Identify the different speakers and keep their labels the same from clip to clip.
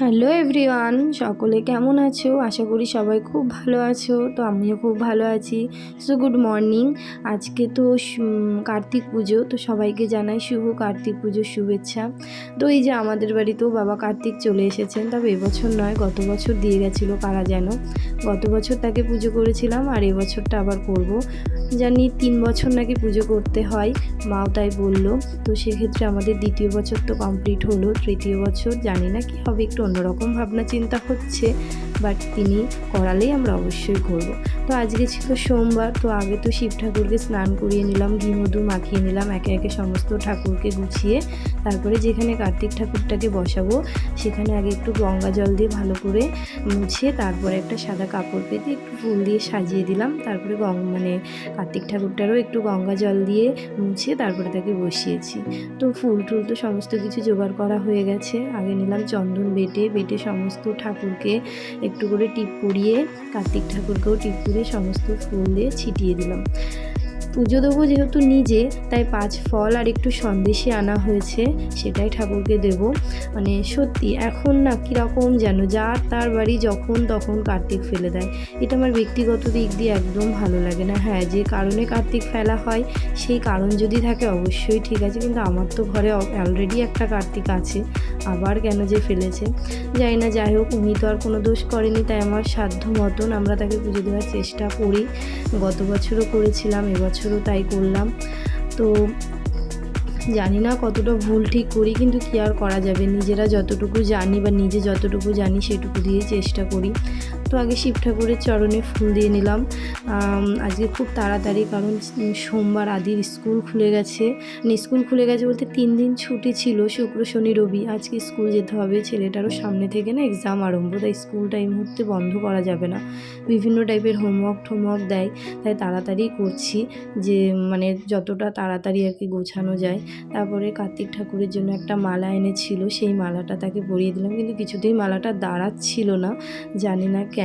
Speaker 1: Hello everyone, সকলে কেমন আছো? আশা করি সবাই খুব ভালো আছো, তো আমিও খুব ভালো আছি। So good morning. আজকে তো কার্তিক পুজো, তো সবাইকে জানাই শুভ কার্তিক পুজোর শুভেচ্ছা। তো এই যে আমাদের বাড়িতেও বাবা কার্তিক চলে এসেছেন, তবে এবছর নয়, গত বছর দিয়ে গেছিল, কারা যেন। গত বছর তাকে পুজো করেছিলাম, আর এবছরটা আবার করব। জানি তিন বছর নাকি পুজো করতে হয়, মাও তাই বলল। তো সেক্ষেত্রে আমাদের দ্বিতীয় বছর তো কমপ্লিট হলো, তৃতীয় বছর, জানি না কি হবে, একটু অন্যরকম ভাবনা চিন্তা হচ্ছে। বাট তিনি করালেই আমরা অবশ্যই করব। তো আজকে ছিল সোমবার, তো আগে তো শিব ঠাকুরকে স্নান করিয়ে নিলাম, ঘি, মধু মাখিয়ে নিলাম, একে একে সমস্ত ঠাকুরকে গুছিয়ে তারপরে যেখানে কার্তিক ঠাকুরটাকে বসাবো, সেখানে আগে একটু গঙ্গা জল দিয়ে ভালো করে মুছে তারপরে একটা সাদা কাপড় পেতে একটু ফুল দিয়ে সাজিয়ে দিলাম। তারপরে গং মানে কার্তিক ঠাকুরটারও একটু গঙ্গা জল দিয়ে মুছে তারপরে তাকে বসিয়েছি। তো ফুল টুল তো সমস্ত কিছু জোগাড় করা হয়ে গেছে। আগে নিলাম চন্দন বেটে বেটে সমস্ত ঠাকুরকে একটু করে টিপ পরিয়ে কার্তিক ঠাকুরকেও টিপ পরিয়ে সমস্ত ফুল দিয়ে ছিটিয়ে দিলাম। পুজো দেবো যেহেতু নিজে, তাই পাঁচ ফল আর একটু সন্দেশে আনা হয়েছে, সেটাই ঠাকুরকে দেব। মানে সত্যি, এখন না কীরকম যেন, যার তার বাড়ি যখন তখন কার্তিক ফেলে দেয়। এটা আমার ব্যক্তিগত দিক দিয়ে একদম ভালো লাগে না। হ্যাঁ যে কারণে কার্তিক ফেলা হয়, সেই কারণ যদি থাকে অবশ্যই ঠিক আছে, কিন্তু আমার তো ঘরে অলরেডি একটা কার্তিক আছে, আবার কেন যে ফেলেছে? যাই না যাই হোক, উনি তো আর কোনো দোষ করেনি, তাই আমার সাধ্য মতন আমরা তাকে পুজো দেওয়ার চেষ্টা করি। গত বছরও করেছিলাম এবছরও তাই করলাম। তো জানি না কতটা ভুল ঠিক করি, কিন্তু কী আর করা যাবে? নিজেরা যতটুকু জানি বা নিজে যতটুকু জানি সেটুকু দিয়ে চেষ্টা করি। তো আগে শিব ঠাকুরের চরণে ফুল দিয়ে নিলাম। আজকে খুব তাড়াতাড়ি, কারণ সোমবার আদির স্কুল খুলে গেছে। মানে স্কুল খুলে গেছে বলতে তিন দিন ছুটি ছিল, শুক্র, শনি, রবি। আজকে স্কুল যেতে হবে, ছেলেটারও সামনে থেকে না এক্সাম আরম্ভ, তাই স্কুলটা এই মুহূর্তে বন্ধ করা যাবে না। বিভিন্ন টাইপের হোমওয়ার্ক টোমওয়ার্ক দেয়, তাই তাড়াতাড়ি করছি যে মানে যতটা তাড়াতাড়ি আর কি গোছানো যায়। তারপরে কার্তিক ঠাকুরের জন্য একটা মালা এনেছিল, সেই মালাটা তাকে পরিয়ে দিলাম, কিন্তু কিছুতেই মালাটা দাঁড়াচ্ছিল না। জানি না কেন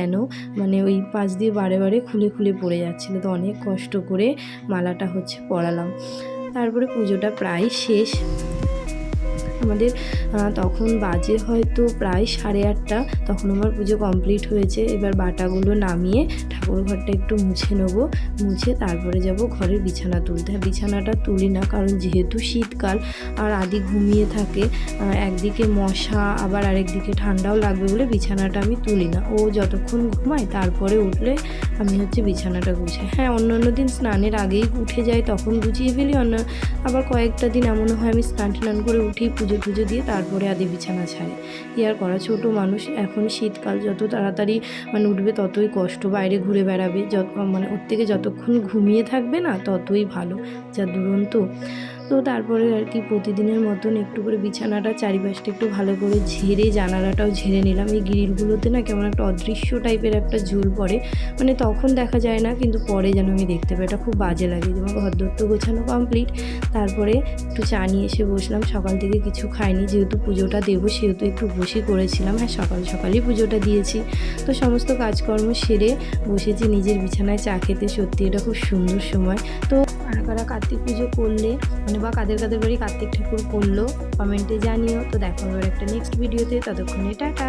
Speaker 1: মানে ওই পাশ দিয়ে বারে বারে খুলে খুলে পড়ে যাচ্ছিল তো অনেক কষ্ট করে মালাটা হচ্ছে পরালাম। তারপরে পুজোটা প্রায় শেষ। আমাদের তখন বাজে হয়তো প্রায় সাড়ে আটটা, তখন আমার পুজো কমপ্লিট হয়েছে। এবার বাটাগুলো নামিয়ে ঠাকুর ঘরটা একটু মুছে নেব। মুছে তারপরে যাব ঘরের বিছানা তুলতে। হ্যাঁ বিছানাটা তুলি না, কারণ যেহেতু শীতকাল আর আদি ঘুমিয়ে থাকে একদিকে মশা, আবার আরেকদিকে ঠান্ডাও লাগবে বলে বিছানাটা আমি তুলি না। ও যতক্ষণ ঘুমায়, তারপরে উঠলে আমি হচ্ছে বিছানাটা গুছাই। হ্যাঁ অন্য অন্য দিন স্নানের আগেই উঠে যাই, তখন গুছিয়ে ফেলি, অন্য আবার কয়েকটা দিন এমনও হয় আমি স্নান টান করে উঠি, পুজো টুজো দিয়ে তারপরে আদি বিছানা ছাড়ে। ইয়ার করা ছোট মানুষ, এখন শীতকাল, যত তাড়াতাড়ি মানে উঠবে ততই কষ্ট, বাইরে ঘুরে বেড়াবে, যত মানে ওর থেকে যতক্ষণ ঘুমিয়ে থাকবে না ততই ভালো। যা দুরন্ত। তো তারপরে আর কি প্রতিদিনের মতন একটু করে বিছানাটা চারিপাশটা একটু ভালো করে ঝেড়ে, জানালাটাও ঝেড়ে নিলাম। এই গ্রিলগুলোতে না কেমন একটা অদৃশ্য টাইপের একটা ঝুল পড়ে। মানে তখন দেখা যায় না, কিন্তু পরে যেন আমি দেখতে পাই। এটা খুব বাজে লাগে। যেমন তো গোছানো কমপ্লিট তারপরে একটু চা নিয়ে এসে বসলাম। সকাল থেকে কিছু খাইনি, যেহেতু পুজোটা দেবো, সেহেতু একটু বসে করেছিলাম। হ্যাঁ সকাল সকালই পুজোটা দিয়েছি। তো সমস্ত কাজকর্ম সেরে বসেছি নিজের বিছানায় চা খেতে। সত্যি এটা খুব সুন্দর সময়। তো কারা কারা কার্তিক পুজো করলে মানে বা কাদের কাদের বাড়ি কার্তিক ঠাকুর করল কমেন্টে জানিও। তো দেখো একটা নেক্সট ভিডিওতে ততক্ষণে টাটা।